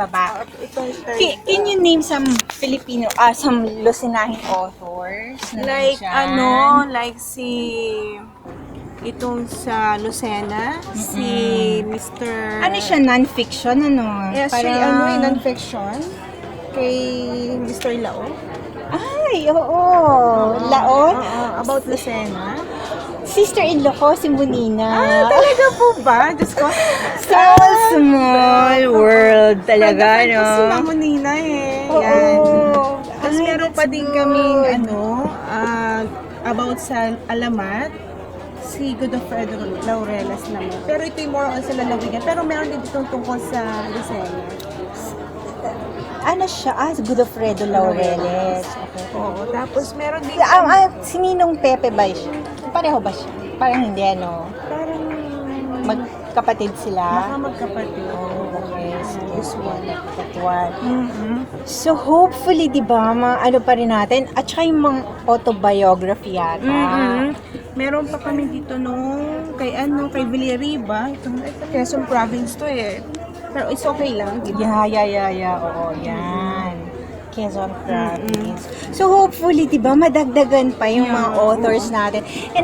Baba. Ito yung third. Can, can you name some Filipino, ah, some Lusinahing authors? Like, nandyan? ano, like si itong sa Lucena, si Mr. Ano siya, non-fiction, ano? Yes, Parang- siya, ano, yung non-fiction kay Mr. Lao. Ay, oo. Laon? Oo, about Lucena. Sister-in-law ko, si Munina. Ah, talaga po ba? Diyos ko. World talaga, Friend no? ko si Mamo Nina eh. Oo. Yan. Tapos Ay, meron pa din kaming ano, ah, about sa alamat si Godofredo Laurelas naman. Pero ito yung more on sa lalawigan. Pero meron din itong tungkol sa Lucena. Ano siya? Ah, Godofredo Laureles. Okay. Oo. Tapos meron din Ah, ah, si Ninong Pepe ba siya? Pareho ba siya? Parang hindi, ano? parang Magkapatid baka sila? magkapatid. Oh, okay. Sige. This one. That one. Mm-hmm. So, hopefully, di ba, mga ano pa rin natin, at saka yung mga autobiography yata. mm Meron pa kami dito nung kay ano, kay Villariba. Ito, ito Quezon Province to eh. Pero it's okay lang. di ba? Yeah, yeah, yeah, yeah. Oo, yan. Quezon Province. So, hopefully, di ba, madagdagan pa yung Yeah, mga authors natin. And